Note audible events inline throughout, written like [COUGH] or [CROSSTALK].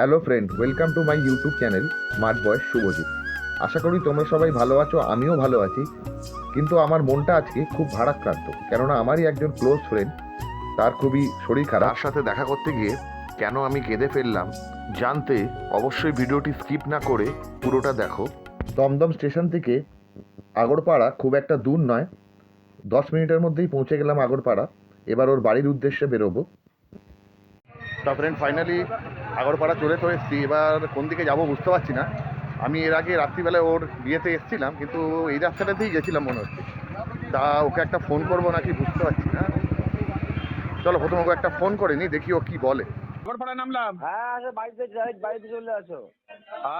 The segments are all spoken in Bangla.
Hello friend welcome to my YouTube channel smart boys Subhajit. আশা করি তোমরা সবাই ভালো আছো আমিও ভালো আছি। কিন্তু আমার মনটা আজকে খুব ভারাক্রান্ত কেননা আমারই একজন ক্লোজ ফ্রেন্ড তার খুবই শরীর খারাপ। সাথে দেখা করতে গিয়ে কেন আমি কেঁদে ফেললাম জানতে অবশ্যই ভিডিওটি স্কিপ না করে পুরোটা দেখো। দমদম স্টেশন থেকে আগরপাড়া খুব একটা দূর নয়। দশ মিনিটের মধ্যেই পৌঁছে গেলাম আগরপাড়া এবার ওর বাড়ির উদ্দেশ্যে বেরোবো। তা ফ্রেন্ড ফাইনালি আগরপাড়া চলে তো এসেছি। এবার কোন দিকে যাব বুঝতে পারছি না। আমি এর আগে রাত্রিবেলায় ওর বিয়েতে এসেছিলাম কিন্তু এই রাস্তাটাতেই গেছিলাম মনে হচ্ছে। তা ওকে একটা ফোন করব নাকি বুঝতে পারছি না। চলো প্রথমে ওকে একটা ফোন করে নি দেখি ও কি বলে। নামলাম। হ্যাঁ বাড়িতে বাড়িতে চলে আসো।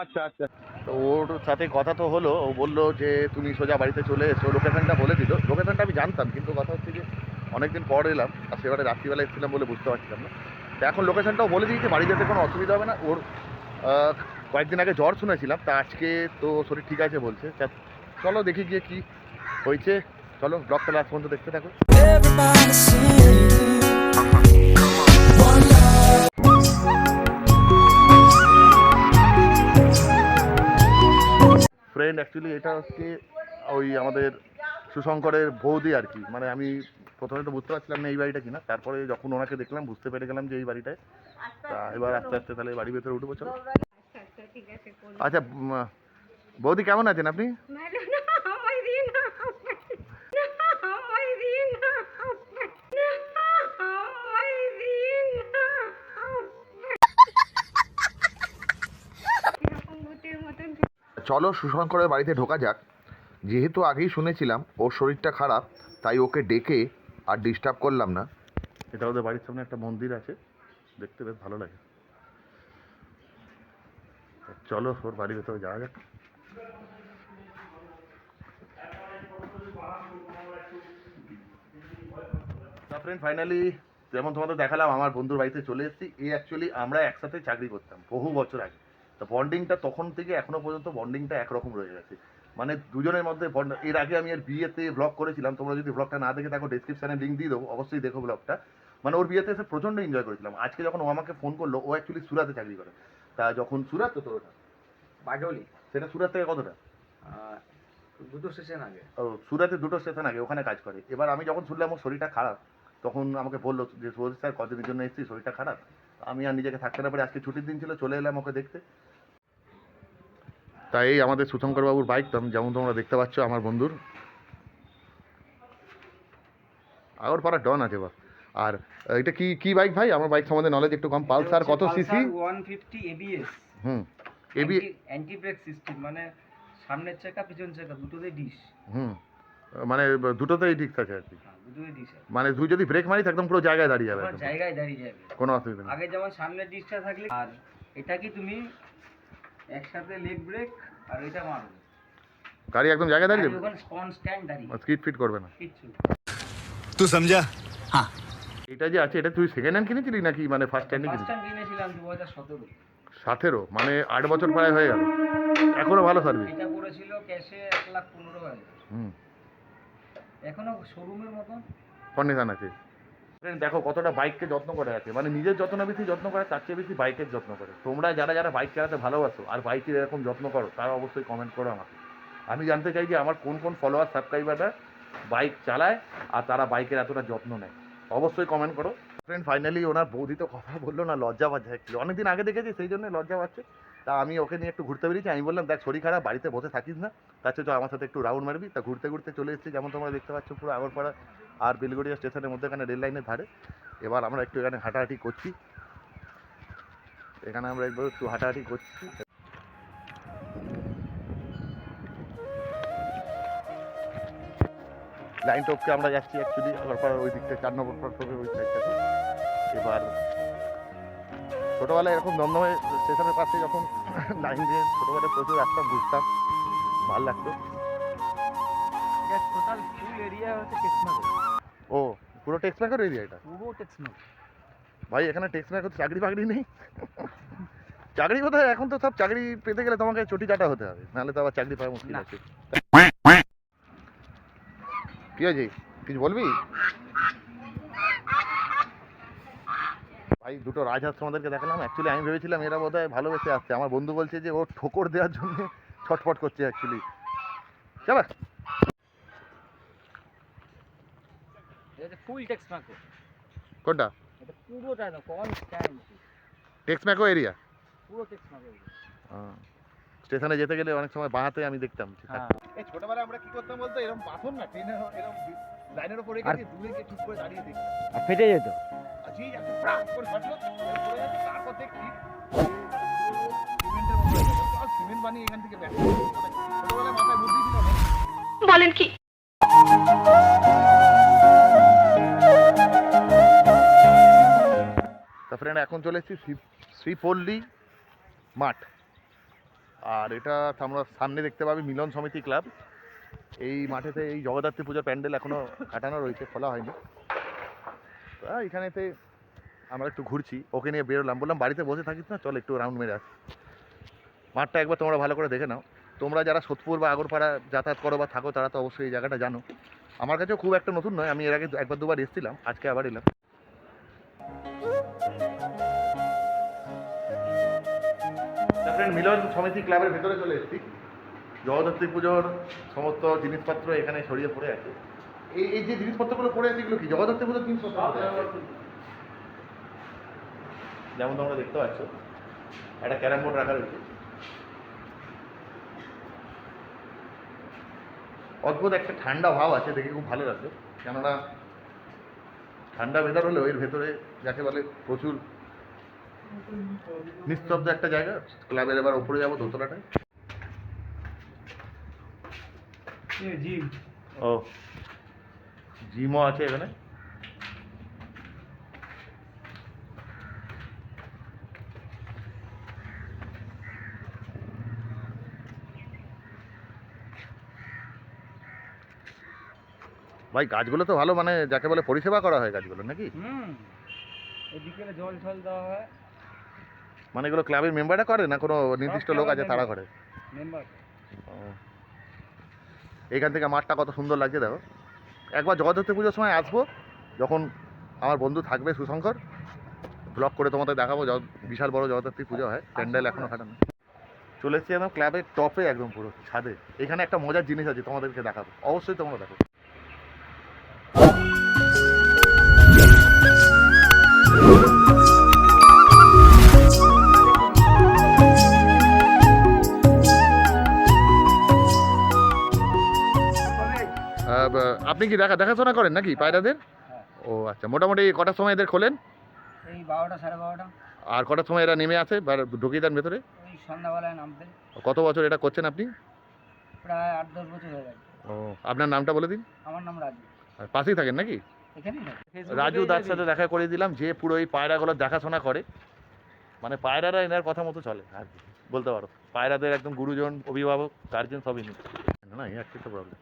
আচ্ছা আচ্ছা। তো ওর সাথে কথা তো হলো ও বলল যে তুমি সোজা বাড়িতে চলে এসো। লোকেশনটা বলে দিল। লোকেশনটা আমি জানতাম কিন্তু কথা হচ্ছে যে অনেকদিন পর এলাম। আর সেবারে রাত্রিবেলা এসেছিলাম বলে বুঝতে পারছিলাম না। এখন লোকেশনটাও বলে দিয়েছে, বাড়ি যেতে কোনো অসুবিধা হবে না। ওর কয়েকদিন আগে জ্বর শুনেছিলাম, তা আজকে তো শরীর ঠিক আছে বলছে। চলো দেখি গিয়ে কি হয়েছে। চলো ব্লগটা লাস্ট পর্যন্ত দেখতে থাকো. ফ্রেন্ড অ্যাকচুয়ালি এটা হচ্ছে ওই আমাদের সুশঙ্করের বৌদি আর কি। মানে আমি প্রথমে তো বুঝতে পারছিলাম না এই বাড়িটা কিনা তারপরে যখন ওনাকে দেখলাম বুঝতে পেরে গেলাম যে এই বাড়িটায়। তা এবার আস্তে আস্তে তাহলে বাড়ির ভেতরে উঠবো চলো। আচ্ছা আচ্ছা আচ্ছা বৌদি কেমন আছেন আপনি? চলো সুশঙ্করের বাড়িতে ঢোকা যাক। যেহেতু আগেই শুনেছিলাম ওর শরীরটা খারাপ তাই ওকে ডেকে আর ডিস্টার্ব করলাম না। এটা ওদের বাড়ির সামনে একটা মন্দির আছে, দেখতে বেশ ভালো লাগে। চলো, ওর বাড়ির ভেতরে যাওয়া যাক। ফাইনালি যেমন তোমাদের দেখালাম, আমার বন্ধুর বাড়িতে চলে এসেছি। এ অ্যাকচুয়ালি আমরা একসাথে চাকরি করতাম বহু বছর আগে। তো বন্ডিংটা তখন থেকে এখনও পর্যন্ত বন্ডিংটা একরকম রয়ে গেছে। মানে দুজনের মধ্যে এর আগে আমি এর বিয়েতে ব্লগ করেছিলাম তোমরা যদি ব্লগটা না দেখে থাকো ডিসক্রিপশনে লিঙ্ক দিয়ে দেবো অবশ্যই দেখো ব্লগটা মানে ওর বিয়েতে এসে প্রচণ্ড এনজয় করেছিলাম। আজকে যখন ও আমাকে ফোন করল ও অ্যাকচুয়ালি সুরাতে চাকরি করে। তা যখন সুরাত তো তোর ওটা সেটা সুরাত থেকে কতটা? দুটো স্টেশন আগে। ও সুরাতে দুটো স্টেশন আগে ওখানে কাজ করে। এবার আমি যখন শুনলাম ওর শরীরটা খারাপ তখন আমাকে বলল যে সৌরভ স্যার কদিনের জন্য এসেছি শরীরটা খারাপ? আমি আর নিজেকে থাকতে না পারি আজকে ছুটির দিন ছিল চলে এলাম ওকে দেখতে। তাই এই আমাদের সুশঙ্কর বাবুর বাইক যেমন তোমরা দেখতে পাচ্ছ আমার বন্ধুর। আগরপাড়া ডন আছে বা আর এটা কি কি বাইক ভাই? আমার বাইক সম্বন্ধে নলেজ একটু কম। পালসার কত CC one fifty ABS hmm. AB anti brake system মানে সামনের চাকা পিছন চাকা দুটোতেই ডিশ হুম। মানে দুটোতেই ঠিক আছে আর কি। দুটোতেই ডিশ মানে তুই যদি ব্রেক মারিস একদম পুরো জায়গায় দাঁড়িয়ে যাবে জায়গায় দাঁড়িয়ে যাবে। কোনো অসুবিধা নেই। আগে যেমন সামনের ডিশটা থাকলে আর এটা কি তুমি একসাথে লেগ ব্রেক আর এটা মারবে। গাড়ি একদম জায়গায় দাঁড়িয়ে যাবে ওখানে কনস্ট্যান্ট দাঁড়িয়ে। স্কিড ফিট করবে না। কিচ্ছু তুই সমঝা হ্যাঁ এটা যে আছে এটা তুই সেকেন্ড হ্যান্ড কিনেছিলি নাকি? মানে ফার্স্ট হ্যান্ড ফার্স্ট হ্যান্ড কিনেছিলাম 2017 সতেরো। মানে আট বছর প্রায় হয়ে গেল। এখনও ভালো সার্ভিস এটা পড়েছিল ক্যাশে এক লাখ পনেরো হাজার। হুম। এখনও শোরুমের মতন? কন্ডিশন আছে। দেখো কতটা বাইককে যত্ন করে আছে। মানে নিজের যত্ন বেশি যত্ন করে, তার চেয়ে বেশি বাইকের যত্ন করে। তোমরা যারা যারা বাইক চালাতে ভালোবাসো আর বাইকের এরকম যত্ন করো, তারা অবশ্যই কমেন্ট করো আমাকে। আমি জানতে চাই যে আমার কোন কোন ফলোয়ার সাবস্ক্রাইবাররা বাইক চালায় আর তারা বাইকের এতটা যত্ন নেয়। অবশ্যই কমেন্ট করো। ফ্রেন্ড ফাইনালি ওনার বৌদি তো কথা বলল না, লজ্জা পাচ্ছে। অ্যাকচুয়ালি অনেকদিন আগে দেখেছি, সেই জন্য লজ্জা পাচ্ছে। তা আমি ওকে নিয়ে একটু ঘুরতে বেরিয়েছি। আমি বললাম, দেখ, শরীর খারাপ, বাড়িতে বসে থাকিস না। তার চেয়ে আমার সাথে একটু রাউন্ড মারবি। তা ঘুরতে ঘুরতে চলে এসেছি, যেমন তোমরা দেখতে পাচ্ছ, পুরো আগরপাড়া আর বেলগড়িয়া স্টেশনের মধ্যে এখানে রেল লাইনের ধারে। এবার আমরা একটু এখানে হাঁটাহাঁটি করছি। এখানে আমরা একবার একটু হাঁটাহাঁটি করছি। লাইন টপকে আমরা যাচ্ছি অ্যাকচুয়ালি আগরপাড়ার ওই দিকটা চার নম্বর প্ল্যাটফর্মের ওই সাইডটাতে এবার ছোটোবেলায় এরকম দমদমে স্টেশনের পাশে যখন [LAUGHS] লাইন দিয়ে ছোটোবেলায় প্রচুর আসতাম ঘুরতাম ভালো লাগতো। ও পুরো টেক্স ম্যাকার এরিয়া এটা? পুরো ভাই এখানে টেক্স ম্যাকার চাকরি বাকরি নেই। চাকরি কোথায়? এখন তো সব চাকরি পেতে গেলে তোমাকে চটি কাটা হতে হবে। নাহলে তো আবার চাকরি পাওয়া মুশকিল আছে। কি আছে কিছু বলবি? ভাই দুটো রাজহাঁস তোমাদেরকে দেখালাম। অ্যাকচুয়ালি আমি ভেবেছিলাম এরা বোধ হয় ভালোবেসে আসছে। আমার বন্ধু বলছে যে ও ঠোকর দেওয়ার জন্য ছটফট করছে অ্যাকচুয়ালি চলো। এটা ফুল টেক্স মাকো কোনটা? এটা পুরোটা না কনস্ট্যান্ট টেক্সম্যাকো এরিয়া পুরো টেক্স মাকো স্টেশনে যেতে গেলে অনেক সময় বাঁহাতে আমি দেখতাম হ্যাঁ। এই ছোটবেলায় আমরা কি করতাম বলতো? এরকম না ট্রেনের এরকম লাইনের উপরে আর- দূরে গিয়ে চুপ করে দাঁড়িয়ে দেখি আর ফেটে যেত। তারপর দেখছি সিমেন্টের মতো গেছে। চল সিমেন্ট বানিয়ে এখান থেকে ছোটবেলায় মাথায় বুদ্ধি ছিল না বলেন কি? তা ফ্রেন্ড এখন চলে এসেছি শ্রী- শ্রীপল্লী মাঠ। আর এটা আমরা সামনে দেখতে পাবি মিলন সমিতি ক্লাব। এই মাঠেতে এই জগদ্ধাত্রী পুজোর প্যান্ডেল এখনও কাটানো রয়েছে, খোলা হয়নি। তা এখানেতে আমরা একটু ঘুরছি, ওকে নিয়ে বেরোলাম। বললাম, বাড়িতে বসে থাকিস না? চল একটু রাউন্ড মেরে আসি। মাঠটা একবার তোমরা ভালো করে দেখে নাও। তোমরা যারা সোদপুর বা আগরপাড়া যাতায়াত করো বা থাকো, তারা তো অবশ্যই এই জায়গাটা জানো। আমার কাছেও খুব একটা নতুন নয়, আমি এর আগে একবার দুবার এসেছিলাম, আজকে আবার এলাম। ফ্রেন্ড মিলন সমিতি ক্লাবের ভেতরে চলে এসেছি। জগদ্ধাত্রী পুজোর সমস্ত জিনিসপত্র এখানে ছড়িয়ে পড়ে আছে। এই এই যে জিনিসপত্রগুলো পড়ে আছে এগুলো কি? জগদ্ধাত্রী পুজোর আছে? যেমন তোমরা দেখতে পাচ্ছ একটা ক্যারাম বোর্ড রাখা রয়েছে। অদ্ভুত একটা ঠান্ডা ভাব আছে দেখে খুব ভালো লাগছে। কেননা ঠান্ডা ভেতর হলেও এর ভেতরে যাকে বলে প্রচুর নিস্তব্ধ একটা জায়গা। ক্লাবের এবার উপরে যাব দোতলাটায়। জিম। ও। জিমও আছে এখানে। ভাই গাছগুলো তো ভালো মানে যাকে বলে পরিষেবা করা হয় গাছগুলো নাকি? হুম। বিকেলে জল ছল দেওয়া হয়। মানে এগুলো ক্লাবের মেম্বাররা করে না কোনো নির্দিষ্ট লোক আছে তারা করে? মেম্বার এইখান থেকে মাঠটা কত সুন্দর লাগছে দেখো। একবার জগদ্ধাত্রী পুজোর সময় আসব যখন আমার বন্ধু থাকবে সুশঙ্কর ব্লগ করে তোমাদের দেখাবো বিশাল বড় জগদ্ধাত্রী পুজো হয় প্যান্ডেল এখনও খাটানো চলে এসেছি একদম ক্লাবের টপে একদম পুরো ছাদে। এখানে একটা মজার জিনিস আছে তোমাদেরকে দেখাবো। অবশ্যই তোমরা দেখো। আপনি কি দেখা দেখাশোনা করেন নাকি পায়রাদের? ও আচ্ছা মোটামুটি কটার সময় এদের খোলেন? এই বারোটা সাড়ে বারোটা। আর কটার সময় এরা নেমে আসে বা ঢুকিয়ে দেন ভেতরে? ওই সন্ধ্যাবেলায় নামতে কত বছর এটা করছেন আপনি? প্রায় আট দশ বছর হয়ে গেছে। ও আপনার নামটা বলে দিন। আমার নাম রাজু। আর পাশেই থাকেন নাকি? রাজু দার সাথে দেখা করে দিলাম যে পুরো এই পায়রাগুলো দেখাশোনা করে। মানে পায়রারা এনার কথা মতো চলে আর কি। বলতে পারো পায়রাদের একদম গুরুজন অভিভাবক গার্জেন সবই নেই না এই একটা তো প্রবলেম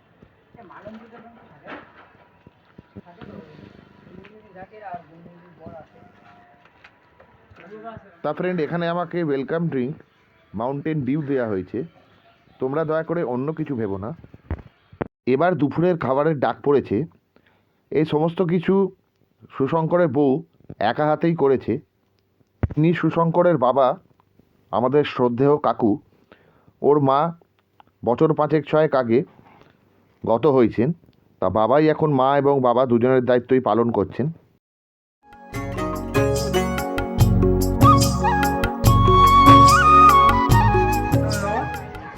তা ফ্রেন্ড এখানে আমাকে ওয়েলকাম ড্রিঙ্ক মাউন্টেন ডিউ দেওয়া হয়েছে। তোমরা দয়া করে অন্য কিছু ভেবো না। এবার দুপুরের খাবারের ডাক পড়েছে। এই সমস্ত কিছু সুশঙ্করের বউ একা হাতেই করেছে। তিনি সুশঙ্করের বাবা, আমাদের শ্রদ্ধেয় কাকু। ওর মা বছর পাঁচেক ছয়েক আগে গত হয়েছেন। তা বাবাই এখন মা এবং বাবা দুজনের দায়িত্বই পালন করছেন।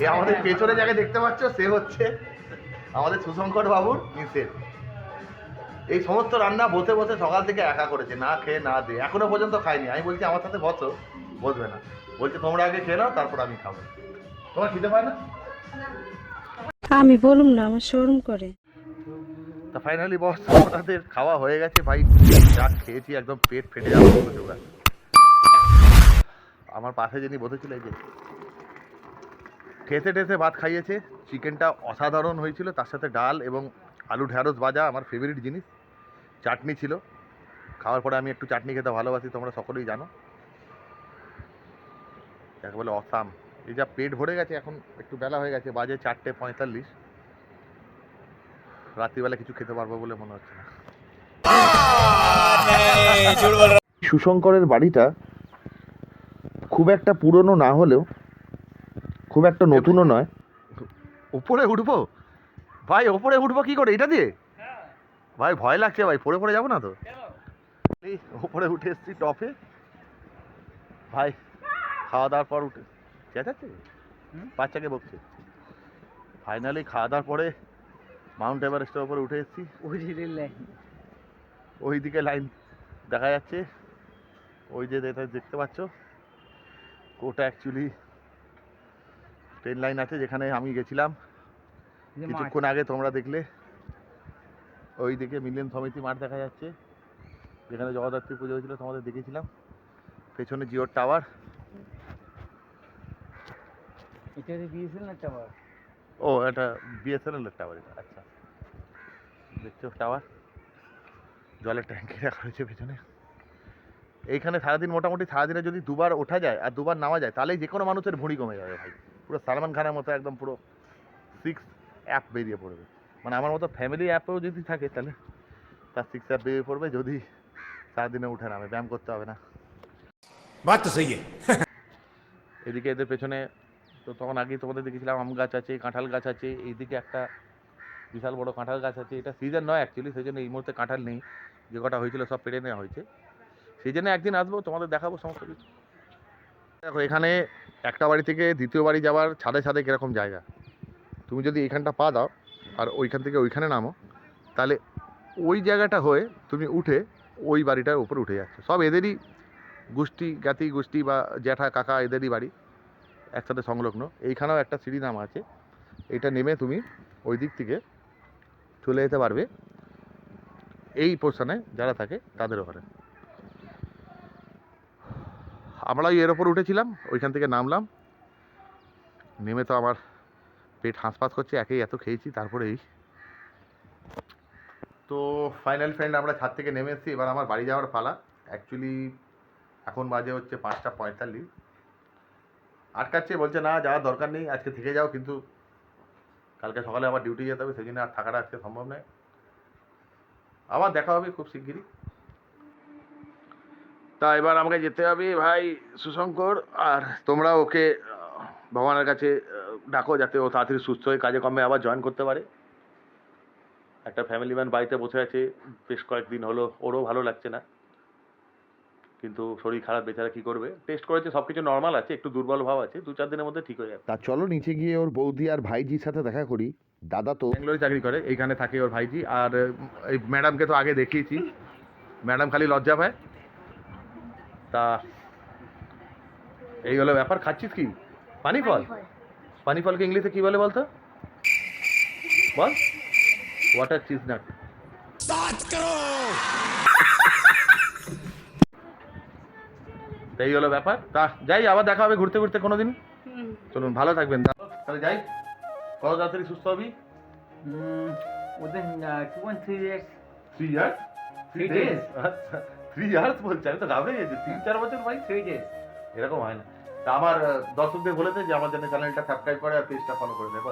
এ আমাদের পেছনে যাকে দেখতে পাচ্ছ সে হচ্ছে আমাদের সুশঙ্কর বাবুর মিসেস। এই সমস্ত রান্না বসে বসে সকাল থেকে একা করেছে না খেয়ে না দিয়ে। এখনও পর্যন্ত খাইনি আমি বলছি আমার সাথে বসো বসবে না। বলছে তোমরা আগে খেয়ে নাও তারপর আমি খাব। তোমার খেতে পারে না? আমি বলুম না আমার শোরুম করে। তা ফাইনালি বস আমাদের খাওয়া হয়ে গেছে ভাই। যা খেয়েছি একদম পেট ফেটে যাবে আমার পাশে যিনি বসেছিল এই যে, ঠেসে ঠেসে ভাত খাইয়েছে। চিকেনটা অসাধারণ হয়েছিল, তার সাথে ডাল এবং আলু ঢ্যাঁড়স ভাজা আমার ফেভারিট জিনিস। চাটনি ছিল। খাওয়ার পরে আমি একটু চাটনি খেতে ভালোবাসি, তোমরা সকলেই জানো। যাকে বলে অসাম। এই যা পেট ভরে গেছে, এখন একটু বেলা হয়ে গেছে, বাজে চারটে পঁয়তাল্লিশ। রাত্রিবেলা কিছু খেতে পারব বলে মনে হচ্ছে না। সুশঙ্করের বাড়িটা খুব একটা পুরনো না হলেও খুব একটা নতুনও নয়। উপরে উঠবো? ভাই ওপরে উঠবো কি করে? এটা দিয়ে? ভাই ভয় লাগছে ভাই পড়ে পড়ে যাব না তো। ওপরে উঠে এসছি টপে। ভাই খাওয়া দাওয়ার পর উঠে। চেঁচাচ্ছে? বাচ্চাকে বকছে। ফাইনালি খাওয়া দাওয়ার পরে মাউন্ট এভারেস্টের ওপরে উঠে এসেছি। উজিরের লাইন ওই দিকে লাইন দেখা যাচ্ছে। ওই যে দেখতে পাচ্ছ ওটা অ্যাকচুয়ালি ট্রেন লাইন আছে যেখানে আমি গেছিলাম। কিছুক্ষণ আগে তোমরা দেখলে। ওই দিকে মিলিয়ন সমিতি মাঠ দেখা যাচ্ছে। যেখানে জগদ্ধাত্রী পুজো হয়েছিল তোমাদের দেখেছিলাম। পেছনে জিওর টাওয়ার। এটা টাওয়ার ও এটা বিএসএনএলের টাওয়ার এটা আচ্ছা। দেখছ টাওয়ার জলের ট্যাঙ্কি রাখা হয়েছে পেছনে। এইখানে সারাদিন মোটামুটি সারাদিনে যদি দুবার ওঠা যায় আর দুবার নামা যায় তাহলেই যে কোনো মানুষের ভুঁড়ি কমে যাবে ভাই। পুরো সালমান খানের মতো একদম পুরো সিক্স অ্যাপ বেরিয়ে পড়বে। মানে আমার মতো ফ্যামিলি অ্যাপেও যদি থাকে তাহলে তার সিক্স অ্যাপ বেরিয়ে পড়বে যদি সারাদিনে উঠে নামে ব্যায়াম করতে হবে না। বাদ তো সেই এদিকে এদের পেছনে তো তখন আগেই তোমাদের দেখেছিলাম আম গাছ আছে, কাঁঠাল গাছ আছে, এইদিকে একটা বিশাল বড় কাঁঠাল গাছ আছে। এটা সিজন নয় অ্যাকচুয়ালি সেই জন্য এই মুহূর্তে কাঁঠাল নেই। যে কটা হয়েছিল সব পেড়ে নেওয়া হয়েছে। সেই জন্য একদিন আসব, তোমাদের দেখাবো সমস্ত কিছু। দেখো, এখানে একটা বাড়ি থেকে দ্বিতীয় বাড়ি যাওয়ার ছাদে ছাদে কীরকম জায়গা। তুমি যদি এইখানটা পা দাও আর ওইখান থেকে ওইখানে নামো, তাহলে ওই জায়গাটা হয়ে তুমি উঠে ওই বাড়িটার উপরে উঠে যাচ্ছে। সব এদেরই গোষ্ঠী, জ্ঞাতি গোষ্ঠী বা জ্যাঠা, কাকা এদেরই বাড়ি। একসাথে সংলগ্ন। এইখানেও একটা সিঁড়ি নাম আছে। এটা নেমে তুমি ওই দিক থেকে চলে যেতে পারবে। এই পোর্শনে যারা থাকে তাদের ওখানে। আমরাও এর ওপর উঠেছিলাম, ওইখান থেকে নামলাম। নেমে তো আমার পেট হাঁসফাঁস করছে, একেই এত খেয়েছি, তারপরে এই। তো ফাইনাল ফ্রেন্ড আমরা ছাদ থেকে নেমে এসেছি, এবার আমার বাড়ি যাওয়ার পালা। অ্যাকচুয়ালি এখন বাজে হচ্ছে পাঁচটা পঁয়তাল্লিশ। আটকাচ্ছে, বলছে, না, যাওয়ার দরকার নেই, আজকে থেকে যাও, কিন্তু কালকে সকালে আবার ডিউটি যেতে হবে জন্য আর থাকাটা আজকে সম্ভব নয়। আবার দেখা হবে খুব শিগগিরই। তা এবার আমাকে যেতে হবে ভাই সুশঙ্কর, আর তোমরা ওকে ভগবানের কাছে ডাকো যাতে ও তাড়াতাড়ি সুস্থ হয়ে কাজে কমে আবার জয়েন করতে পারে। একটা ফ্যামিলি ম্যান বাড়িতে বসে আছে, বেশ কয়েকদিন হলো, ওরও ভালো লাগছে না। কিন্তু শরীর খারাপ বেচারা কি করবে? টেস্ট করেছে সব কিছু নর্মাল আছে একটু দুর্বল ভাব আছে দু চার দিনের মধ্যে ঠিক হয়ে যাবে। তা চলো নিচে গিয়ে ওর বৌদি আর ভাইজির সাথে দেখা করি। দাদা তো ব্যাঙ্গালোরে চাকরি করে এইখানে থাকে ওর ভাইজি। আর এই ম্যাডামকে তো আগে দেখিয়েছি। ম্যাডাম খালি লজ্জা পায়। তা এই হলো ব্যাপার। খাচ্ছিস কি? পানি ফল পানি ফলকে ইংলিশে কি বলে বলতো? বল। ওয়াটার চিজ নাট তা এই হলো ব্যাপার তা যাই আবার দেখা হবে ঘুরতে ঘুরতে কোনো দিন হুম চলুন ভালো থাকবেন তাহলে যাই কত তাড়াতাড়ি সুস্থ হবি ওদের two point three years three years Three days? আচ্ছা থ্রি ইয়ার্স বলছে আমি তো ঘাবড়ে গেছি তিন চার বছর ভাই থ্রি ডেজ এরকম হয় না তা আমার আহ, দর্শকদের বলেছে যে আমার জন্য চ্যানেলটা সাবস্ক্রাইব করে আর পেজটা ফলো করে দেবো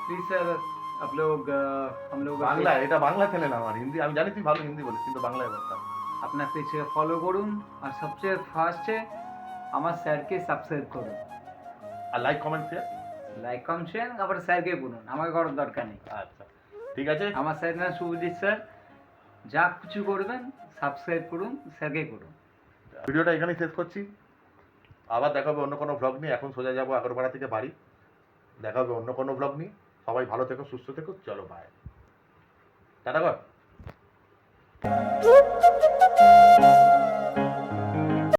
प्लीज सर आप लोग अ, हम लोग বাংলা এটা বাংলা চ্যানেল আমার হিন্দি আমি জানি তুই ভালো হিন্দি বলিস কিন্তু বাংলায় বলতাম আপনার পেজকে ফলো করুন আর সবচেয়ে ফার্স্টে আমার স্যারকে সাবস্ক্রাইব করুন। আর like comment share like comment share আবার স্যারকে বলুন আমাকে করার দরকার নেই। আচ্ছা ঠিক আছে? আমার স্যার নাম শুভজিৎ স্যার যা কিছু করবেন সাবস্ক্রাইব করুন স্যারকে করুন। ভিডিওটা এখানেই শেষ করছি। আবার দেখা হবে অন্য কোনো ভ্লগ নিয়ে। এখন সোজা যাব আগরপাড়া থেকে বাড়ি। দেখা হবে অন্য কোনো ভ্লগ নিয়ে। সবাই ভালো থেকো সুস্থ থেকো। চলো বাই টাটা কর